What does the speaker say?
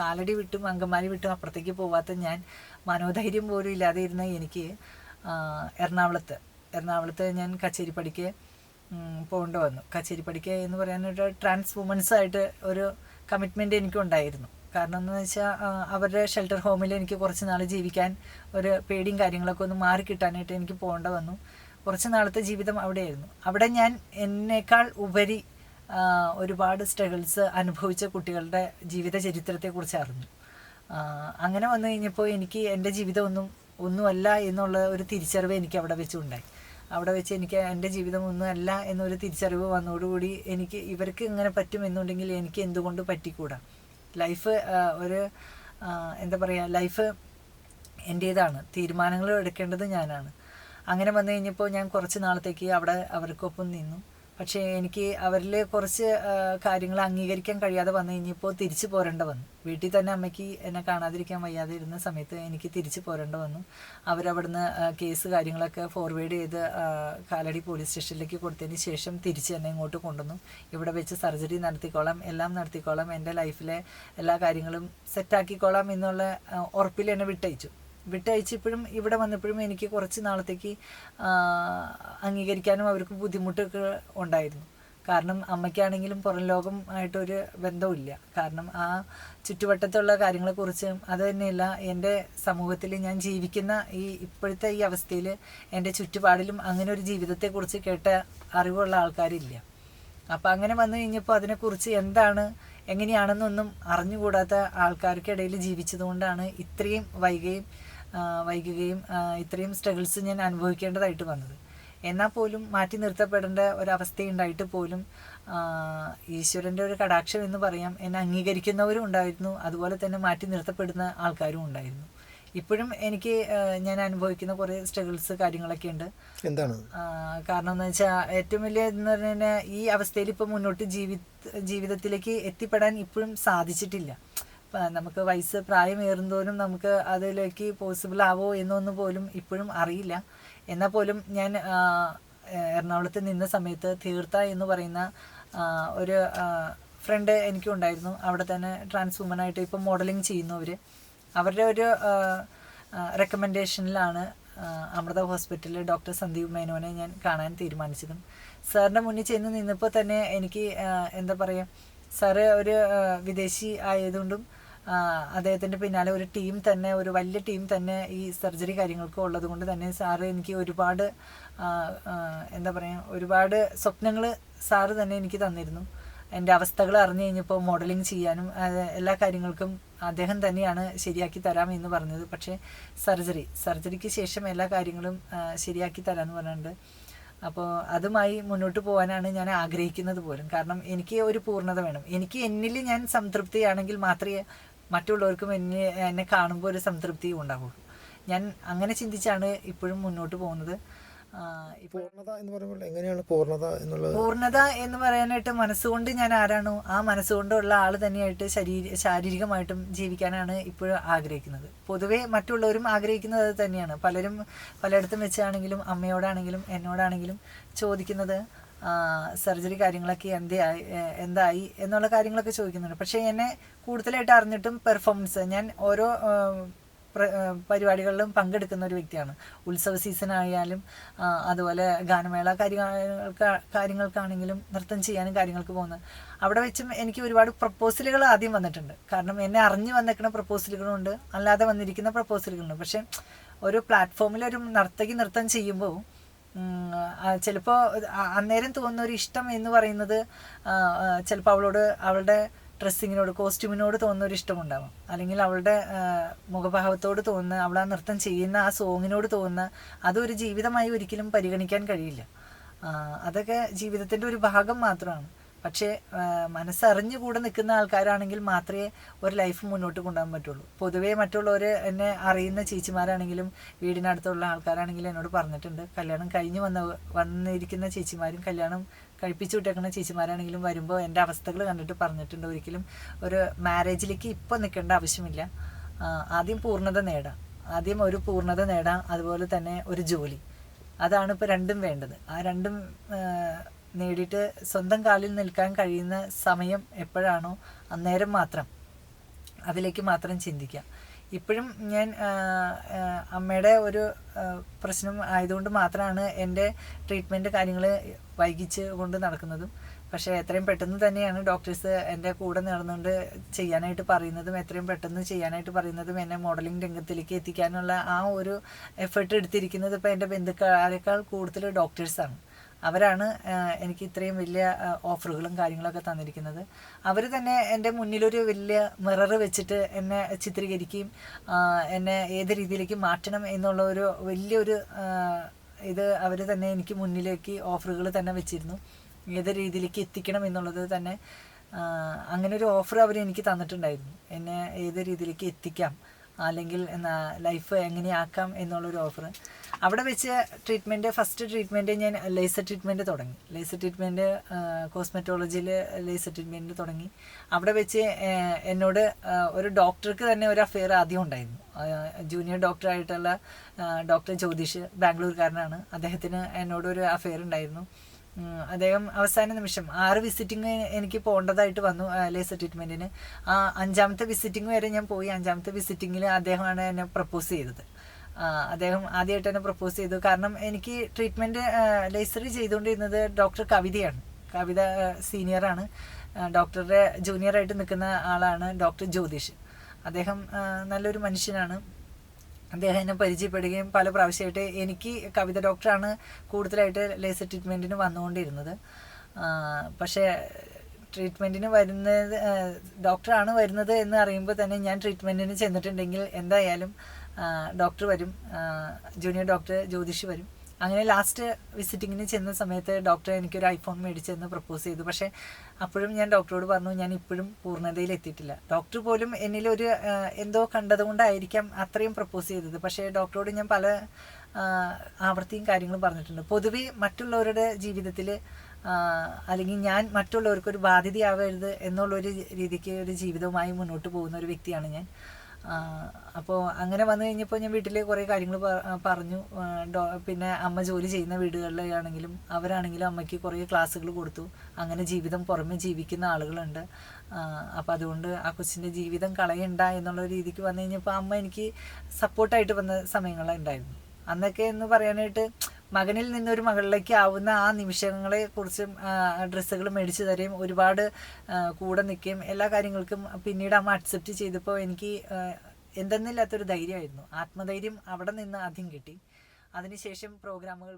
കാലടി വിട്ടും അങ്കമാലി വിട്ടും അപ്പുറത്തേക്ക് പോവാത്ത ഞാൻ മനോധൈര്യം പോലും ഇല്ലാതെ ഇരുന്ന എനിക്ക് എറണാകുളത്ത്. എറണാകുളത്ത് ഞാൻ കച്ചേരിപ്പടിക്ക് പോകേണ്ടി വന്നു. കച്ചേരിപ്പടിക്ക് എന്ന് പറയാനൊരു ട്രാൻസ് വുമൻസ് ആയിട്ട് ഒരു കമ്മിറ്റ്മെന്റ് എനിക്കുണ്ടായിരുന്നു. കാരണം എന്ന് വെച്ചാൽ അവരുടെ ഷെൽട്ടർ ഹോമിൽ എനിക്ക് കുറച്ച് നാൾ ജീവിക്കാൻ ഒരു പേടിയും കാര്യങ്ങളൊക്കെ ഒന്ന് മാറി കിട്ടാനായിട്ട് എനിക്ക് പോകേണ്ട വന്നു. കുറച്ച് നാളത്തെ ജീവിതം അവിടെയായിരുന്നു. അവിടെ ഞാൻ എന്നേക്കാൾ ഉപരി ഒരുപാട് സ്ട്രഗിൾസ് അനുഭവിച്ച കുട്ടികളുടെ ജീവിത ചരിത്രത്തെക്കുറിച്ച് അറിഞ്ഞു. അങ്ങനെ വന്നു കഴിഞ്ഞപ്പോൾ എനിക്ക് എന്റെ ജീവിതം ഒന്നും ഒന്നുമല്ല എന്നുള്ള ഒരു തിരിച്ചറിവ് എനിക്ക് അവിടെ വെച്ചുണ്ടായി. അവിടെ വെച്ച് എനിക്ക് എന്റെ ജീവിതം ഒന്നുമല്ല എന്നൊരു തിരിച്ചറിവ് വന്നതോടുകൂടി എനിക്ക് ഇവർക്ക് ഇങ്ങനെ പറ്റും എന്നുണ്ടെങ്കിൽ എനിക്ക് എന്തുകൊണ്ട് പറ്റിക്കൂടാ? ലൈഫ് ഒരു എന്താ പറയുക ലൈഫ് എന്റേതാണ്. തീരുമാനങ്ങൾ എടുക്കേണ്ടത് ഞാനാണ്. അങ്ങനെ വന്നു കഴിഞ്ഞപ്പോൾ ഞാൻ കുറച്ച് നാളത്തേക്ക് അവിടെ അവർക്കൊപ്പം നിന്നു. പക്ഷേ എനിക്ക് അവരിൽ കുറച്ച് കാര്യങ്ങൾ അംഗീകരിക്കാൻ കഴിയാതെ വന്നു കഴിഞ്ഞപ്പോൾ തിരിച്ചു പോരേണ്ട വന്നു. വീട്ടിൽ തന്നെ അമ്മയ്ക്ക് എന്നെ കാണാതിരിക്കാൻ വയ്യാതെ ഇരുന്ന സമയത്ത് എനിക്ക് തിരിച്ചു പോരേണ്ട വന്നു. അവരവിടുന്ന് കേസ് കാര്യങ്ങളൊക്കെ ഫോർവേഡ് ചെയ്ത് കാലടി പോലീസ് സ്റ്റേഷനിലേക്ക് കൊടുത്തതിന് ശേഷം തിരിച്ച് എന്നെ ഇങ്ങോട്ട് കൊണ്ടുവന്നു. ഇവിടെ വെച്ച് സർജറി നടത്തിക്കോളാം എല്ലാം നടത്തിക്കോളാം എന്റെ ലൈഫിലെ എല്ലാ കാര്യങ്ങളും സെറ്റാക്കിക്കോളാം എന്നുള്ള ഉറപ്പിൽ എന്നെ വിട്ടയച്ചു. വിട്ടയച്ച് ഇപ്പോഴും ഇവിടെ വന്നപ്പോഴും എനിക്ക് കുറച്ച് നാളത്തേക്ക് അംഗീകരിക്കാനും അവർക്ക് ബുദ്ധിമുട്ടൊക്കെ ഉണ്ടായിരുന്നു. കാരണം അമ്മയ്ക്കാണെങ്കിലും പുറം ലോകം ആയിട്ടൊരു ബന്ധമില്ല കാരണം ആ ചുറ്റുവട്ടത്തുള്ള കാര്യങ്ങളെക്കുറിച്ച് അത് തന്നെയല്ല എന്റെ സമൂഹത്തിൽ ഞാൻ ജീവിക്കുന്ന ഈ ഇപ്പോഴത്തെ ഈ അവസ്ഥയിൽ എന്റെ ചുറ്റുപാടിലും അങ്ങനെ ഒരു ജീവിതത്തെക്കുറിച്ച് കേട്ട അറിവുള്ള ആൾക്കാരില്ല. അപ്പം അങ്ങനെ വന്നു കഴിഞ്ഞപ്പോൾ അതിനെക്കുറിച്ച് എന്താണ് എങ്ങനെയാണെന്നൊന്നും അറിഞ്ഞുകൂടാത്ത ആൾക്കാർക്കിടയിൽ ജീവിച്ചതുകൊണ്ടാണ് ഇത്രയും വൈകുകയും ആ, വൈകുകയും ഇത്രയും സ്ട്രഗിൾസ് ഞാൻ അനുഭവിക്കേണ്ടതായിട്ട് വന്നത്. എന്നാൽ പോലും മാറ്റി നിർത്തപ്പെടേണ്ട ഒരവസ്ഥയുണ്ടായിട്ട് പോലും ഈശ്വരന്റെ ഒരു കടാക്ഷം എന്ന് പറയാം എന്നെ അംഗീകരിക്കുന്നവരും ഉണ്ടായിരുന്നു. അതുപോലെ തന്നെ മാറ്റി നിർത്തപ്പെടുന്ന ആൾക്കാരും ഉണ്ടായിരുന്നു. ഇപ്പോഴും എനിക്ക് ഞാൻ അനുഭവിക്കുന്ന കുറേ സ്ട്രഗിൾസ് കാര്യങ്ങളൊക്കെ ഉണ്ട്. എന്താണ്? കാരണം എന്ന് വെച്ചാൽ ഏറ്റവും വലിയ എന്ന് പറഞ്ഞാൽ ഈ അവസ്ഥയിൽ ഇപ്പം മുന്നോട്ട് ജീവി ജീവിതത്തിലേക്ക് എത്തിപ്പെടാൻ ഇപ്പോഴും സാധിച്ചിട്ടില്ല. നമുക്ക് വയസ്സ് പ്രായമേറുന്തോറും നമുക്ക് അതിലേക്ക് പോസിബിൾ ആവോ എന്നൊന്നും പോലും ഇപ്പോഴും അറിയില്ല. എന്നാൽ പോലും ഞാൻ എറണാകുളത്ത് നിന്ന സമയത്ത് തീർത്ഥ എന്ന് പറയുന്ന ഒരു ഫ്രണ്ട് എനിക്കുണ്ടായിരുന്നു. അവിടെ തന്നെ ട്രാൻസ് വുമനായിട്ട് ഇപ്പം മോഡലിംഗ് ചെയ്യുന്നു അവർ അവരുടെ ഒരു റെക്കമെൻഡേഷനിലാണ് അമൃത ഹോസ്പിറ്റലിൽ ഡോക്ടർ സന്ദീപ് മേനോനെ ഞാൻ കാണാൻ തീരുമാനിച്ചതും. സാറിന്റെ മുന്നിൽ ചെന്ന് നിന്നപ്പോൾ തന്നെ എനിക്ക് എന്താ പറയുക സാറ് ഒരു വിദേശി ആയതുകൊണ്ടും അദ്ദേഹത്തിന്റെ പിന്നാലെ ഒരു ടീം തന്നെ ഒരു വലിയ ടീം തന്നെ ഈ സർജറി കാര്യങ്ങൾക്ക് ഉള്ളത് കൊണ്ട് തന്നെ സാറ് എനിക്ക് ഒരുപാട് എന്താ പറയുക ഒരുപാട് സ്വപ്നങ്ങൾ സാറ് തന്നെ എനിക്ക് തന്നിരുന്നു. എന്റെ അവസ്ഥകൾ അറിഞ്ഞു കഴിഞ്ഞപ്പോൾ മോഡലിംഗ് ചെയ്യാനും എല്ലാ കാര്യങ്ങൾക്കും അദ്ദേഹം തന്നെയാണ് ശരിയാക്കി തരാം എന്ന് പറഞ്ഞത്. പക്ഷേ സർജറി സർജറിക്ക് ശേഷം എല്ലാ കാര്യങ്ങളും ശരിയാക്കി തരാമെന്ന് പറഞ്ഞിട്ടുണ്ട്. അപ്പോൾ അതുമായി മുന്നോട്ട് പോകാനാണ് ഞാൻ ആഗ്രഹിക്കുന്നത് പോലും. കാരണം എനിക്ക് ഒരു പൂർണത വേണം. എനിക്ക് എന്നിൽ ഞാൻ സംതൃപ്തിയാണെങ്കിൽ മാത്രമേ മറ്റുള്ളവർക്കും എന്നെ എന്നെ കാണുമ്പോൾ ഒരു സംതൃപ്തി ഉണ്ടാവുള്ളൂ ഞാൻ അങ്ങനെ ചിന്തിച്ചാണ് ഇപ്പോഴും മുന്നോട്ട് പോകുന്നത്. പൂർണത എന്ന് പറയുമ്പോൾ എങ്ങനെയാണ് പൂർണത എന്നുള്ളത്? പൂർണത എന്ന് പറയാനായിട്ട് മനസ്സുകൊണ്ട് ഞാൻ ആരാണോ ആ മനസ്സുകൊണ്ടുള്ള ആൾ തന്നെയായിട്ട് ശരീര ശാരീരികമായിട്ടും ജീവിക്കാനാണ് ഇപ്പോഴും ആഗ്രഹിക്കുന്നത്. പൊതുവെ മറ്റുള്ളവരും ആഗ്രഹിക്കുന്നത് തന്നെയാണ്. പലരും പലയിടത്തും വെച്ചാണെങ്കിലും അമ്മയോടാണെങ്കിലും എന്നോടാണെങ്കിലും ചോദിക്കുന്നത് സർജറി കാര്യങ്ങളൊക്കെ എന്തായി എന്തായി എന്നുള്ള കാര്യങ്ങളൊക്കെ ചോദിക്കുന്നുണ്ട്. പക്ഷേ എന്നെ കൂടുതലായിട്ട് അറിഞ്ഞിട്ടും പെർഫോമൻസ് ഞാൻ ഓരോ പരിപാടികളിലും പങ്കെടുക്കുന്ന ഒരു വ്യക്തിയാണ്. ഉത്സവ സീസൺ ആയാലും അതുപോലെ ഗാനമേള കാര്യങ്ങൾക്ക് കാര്യങ്ങൾക്കാണെങ്കിലും നൃത്തം ചെയ്യാനും കാര്യങ്ങൾക്ക് പോകുന്നത് അവിടെ വെച്ചും എനിക്ക് ഒരുപാട് പ്രപ്പോസലുകൾ ആദ്യം വന്നിട്ടുണ്ട്. കാരണം എന്നെ അറിഞ്ഞു വന്നിരിക്കുന്ന പ്രപ്പോസലുകളുണ്ട്. അല്ലാതെ വന്നിരിക്കുന്ന പ്രപ്പോസലുകളുണ്ട്. പക്ഷേ ഒരു പ്ലാറ്റ്ഫോമിൽ ഒരു നർത്തകി നൃത്തം ചെയ്യുമ്പോൾ ചിലപ്പോൾ അന്നേരം തോന്നുന്ന ഒരു ഇഷ്ടം എന്ന് പറയുന്നത് ചിലപ്പോൾ അവളോട് അവളുടെ ഡ്രസ്സിങ്ങിനോട് കോസ്റ്റ്യൂമിനോട് തോന്നുന്ന ഒരു ഇഷ്ടമുണ്ടാവും. അല്ലെങ്കിൽ അവളുടെ മുഖഭാവത്തോട് തോന്നുന്ന അവൾ ആ നൃത്തം ചെയ്യുന്ന ആ സോങ്ങിനോട് തോന്നുന്ന അതൊരു ജീവിതമായി ഒരിക്കലും പരിഗണിക്കാൻ കഴിയില്ല. അതൊക്കെ ജീവിതത്തിന്റെ ഒരു ഭാഗം മാത്രമാണ്. പക്ഷേ മനസ്സറിഞ്ഞ് കൂടെ നിൽക്കുന്ന ആൾക്കാരാണെങ്കിൽ മാത്രമേ ഒരു ലൈഫ് മുന്നോട്ട് കൊണ്ടുപോകാൻ പറ്റുള്ളൂ. പൊതുവേ മറ്റുള്ളവർ എന്നെ അറിയുന്ന ചേച്ചിമാരാണെങ്കിലും വീടിനടുത്തുള്ള ആൾക്കാരാണെങ്കിലും എന്നോട് പറഞ്ഞിട്ടുണ്ട്. കല്യാണം കഴിഞ്ഞ് വന്ന വന്നിരിക്കുന്ന ചേച്ചിമാരും കല്യാണം കഴിപ്പിച്ചു വിട്ടേക്കുന്ന ചേച്ചിമാരാണെങ്കിലും വരുമ്പോൾ എന്റെ അവസ്ഥകൾ കണ്ടിട്ട് പറഞ്ഞിട്ടുണ്ട്. ഒരിക്കലും ഒരു മാരേജിലേക്ക് ഇപ്പോൾ നിൽക്കേണ്ട ആവശ്യമില്ല. ആദ്യം പൂർണത നേടാം. ആദ്യം ഒരു പൂർണത നേടാം. അതുപോലെ തന്നെ ഒരു ജോലി. അതാണ് ഇപ്പോൾ രണ്ടും വേണ്ടത്. ആ രണ്ടും നേടിയിട്ട് സ്വന്തം കാലിൽ നിൽക്കാൻ കഴിയുന്ന സമയം എപ്പോഴാണോ അന്നേരം മാത്രം. അതിലേക്ക് മാത്രം ചിന്തിക്കാം. ഇപ്പോഴും ഞാൻ അമ്മയുടെ ഒരു പ്രശ്നം ആയതുകൊണ്ട് മാത്രമാണ് എന്റെ ട്രീറ്റ്മെന്റ് കാര്യങ്ങൾ വൈകിച്ച് കൊണ്ട് നടക്കുന്നതും. പക്ഷേ എത്രയും പെട്ടെന്ന് തന്നെയാണ് ഡോക്ടേഴ്സ് എന്റെ കൂടെ നടന്നുകൊണ്ട് ചെയ്യാനായിട്ട് പറയുന്നതും എത്രയും പെട്ടെന്ന് ചെയ്യാനായിട്ട് പറയുന്നതും എന്നെ മോഡലിംഗ് രംഗത്തിലേക്ക് എത്തിക്കാനുള്ള ആ ഒരു എഫേർട്ട് എടുത്തിരിക്കുന്നത് ഇപ്പോൾ എന്റെ ബന്ധുക്കാരേക്കാൾ കൂടുതൽ ഡോക്ടേഴ്സാണ്. അവരാണ് എനിക്ക് ഇത്രയും വലിയ ഓഫറുകളും കാര്യങ്ങളൊക്കെ തന്നിരിക്കുന്നത്. അവർ തന്നെ എന്റെ മുന്നിലൊരു വലിയ മിറർ വെച്ചിട്ട് എന്നെ ചിത്രീകരിക്കുകയും എന്നെ ഏത് രീതിയിലേക്ക് മാറ്റണം എന്നുള്ള ഒരു വലിയൊരു ഇത് അവർ തന്നെ എനിക്ക് മുന്നിലേക്ക് ഓഫറുകൾ തന്നെ വെച്ചിരുന്നു. ഏത് രീതിയിലേക്ക് എത്തിക്കണം എന്നുള്ളത് തന്നെ അങ്ങനെ ഒരു ഓഫർ അവർ എനിക്ക് തന്നിട്ടുണ്ടായിരുന്നു. എന്നെ ഏത് രീതിയിലേക്ക് എത്തിക്കാം അല്ലെങ്കിൽ എന്നാ ലൈഫ് എങ്ങനെയാക്കാം എന്നുള്ളൊരു ഓഫർ അവിടെ വെച്ച് ട്രീറ്റ്മെന്റ് ഫസ്റ്റ് ട്രീറ്റ്മെന്റ് ഞാൻ ലേസർ ട്രീറ്റ്മെന്റ് തുടങ്ങി. ലേസർ ട്രീറ്റ്മെന്റ് കോസ്മെറ്റോളജിയിൽ ലേസർ ട്രീറ്റ്മെന്റ് തുടങ്ങി. അവിടെ വെച്ച് എന്നോട് ഒരു ഡോക്ടർക്ക് തന്നെ ഒരു അഫെയർ ആദ്യം ഉണ്ടായിരുന്നു. ജൂനിയർ ഡോക്ടറായിട്ടുള്ള ഡോക്ടർ ജ്യോതിഷ് ബാംഗ്ലൂർക്കാരനാണ്. അദ്ദേഹത്തിന് എന്നോടൊരു അഫെയർ ഉണ്ടായിരുന്നു. അദ്ദേഹം അവസാന നിമിഷം ആറ് വിസിറ്റിംഗ് എനിക്ക് പോകേണ്ടതായിട്ട് വന്നു ലേസർ ട്രീറ്റ്മെന്റിന് ആ അഞ്ചാമത്തെ വിസിറ്റിംഗ് വരെ ഞാൻ പോയി. അഞ്ചാമത്തെ വിസിറ്റിങ്ങിൽ അദ്ദേഹമാണ് എന്നെ പ്രപ്പോസ് ചെയ്തത്. അദ്ദേഹം ആദ്യമായിട്ട് എന്നെ പ്രപ്പോസ് ചെയ്തു. കാരണം എനിക്ക് ട്രീറ്റ്മെന്റ് ലേസർ ചെയ്തുകൊണ്ടിരുന്നത് ഡോക്ടർ കവിതയാണ്. കവിത സീനിയറാണ് ഡോക്ടറുടെ ജൂനിയറായിട്ട് നിൽക്കുന്ന ആളാണ് ഡോക്ടർ ജ്യോതിഷ്. അദ്ദേഹം നല്ലൊരു മനുഷ്യനാണ്. അദ്ദേഹം എന്നെ പരിചയപ്പെടുകയും പല പ്രാവശ്യമായിട്ട് എനിക്ക് കവിത ഡോക്ടറാണ് കൂടുതലായിട്ട് ലേസർ ട്രീറ്റ്മെന്റിന് വന്നുകൊണ്ടിരുന്നത്. പക്ഷേ ട്രീറ്റ്മെന്റിന് വരുന്നത് ഡോക്ടറാണ് വരുന്നത് എന്ന് അറിയുമ്പോൾ തന്നെ ഞാൻ ട്രീറ്റ്മെന്റിന് ചെന്നിട്ടുണ്ടെങ്കിൽ എന്തായാലും ഡോക്ടർ വരും ജൂനിയർ ഡോക്ടർ ജ്യോതിഷി വരും. അങ്ങനെ ലാസ്റ്റ് വിസിറ്റിങ്ങിന് ചെന്ന സമയത്ത് ഡോക്ടർ എനിക്കൊരു ഐഫോൺ മേടിച്ചെന്ന് പ്രപ്പോസ് ചെയ്തു. പക്ഷേ അപ്പോഴും ഞാൻ ഡോക്ടറോട് പറഞ്ഞു ഞാൻ ഇപ്പോഴും പൂർണതയിൽ എത്തിയിട്ടില്ല. ഡോക്ടർ പോലും എന്നിൽ ഒരു എന്തോ കണ്ടതുകൊണ്ടായിരിക്കാം അത്രയും പ്രപ്പോസ് ചെയ്തത്. പക്ഷേ ഡോക്ടറോട് ഞാൻ പല ആവർത്തിയും കാര്യങ്ങളും പറഞ്ഞിട്ടുണ്ട്. പൊതുവെ മറ്റുള്ളവരുടെ ജീവിതത്തിൽ അല്ലെങ്കിൽ ഞാൻ മറ്റുള്ളവർക്ക് ഒരു ബാധ്യതയാവരുത് എന്നുള്ളൊരു രീതിക്ക് ഒരു ജീവിതവുമായി മുന്നോട്ട് പോകുന്ന ഒരു വ്യക്തിയാണ് ഞാൻ. അപ്പോൾ അങ്ങനെ വന്നു കഴിഞ്ഞപ്പോൾ ഞാൻ വീട്ടിൽ കുറേ കാര്യങ്ങൾ പറഞ്ഞു. പിന്നെ അമ്മ ജോലി ചെയ്യുന്ന വീടുകളിലാണെങ്കിലും അവരാണെങ്കിലും അമ്മയ്ക്ക് കുറേ ക്ലാസ്സുകൾ കൊടുത്തു. അങ്ങനെ ജീവിതം പുറമെ ജീവിക്കുന്ന ആളുകളുണ്ട്. അപ്പോൾ അതുകൊണ്ട് ആ കൊച്ചിന്റെ ജീവിതം കളയണ്ട എന്നുള്ള രീതിക്ക് വന്നു കഴിഞ്ഞപ്പോൾ അമ്മ എനിക്ക് സപ്പോർട്ടായിട്ട് വന്ന സമയങ്ങളുണ്ടായിരുന്നു അന്നൊക്കെ എന്ന് പറയാനായിട്ട് മകനിൽ നിന്നൊരു മകളിലേക്ക് ആവുന്ന ആ നിമിഷങ്ങളെ കുറിച്ചും ഡ്രസ്സുകൾ മേടിച്ചു തരുകയും ഒരുപാട് കൂടെ നിൽക്കുകയും എല്ലാ കാര്യങ്ങൾക്കും പിന്നീട് അമ്മ അക്സെപ്റ്റ് ചെയ്തപ്പോൾ എനിക്ക് എന്തെന്നില്ലാത്തൊരു ധൈര്യമായിരുന്നു. ആത്മധൈര്യം അവിടെ നിന്ന് ആദ്യം കിട്ടി. അതിനുശേഷം പ്രോഗ്രാമുകൾ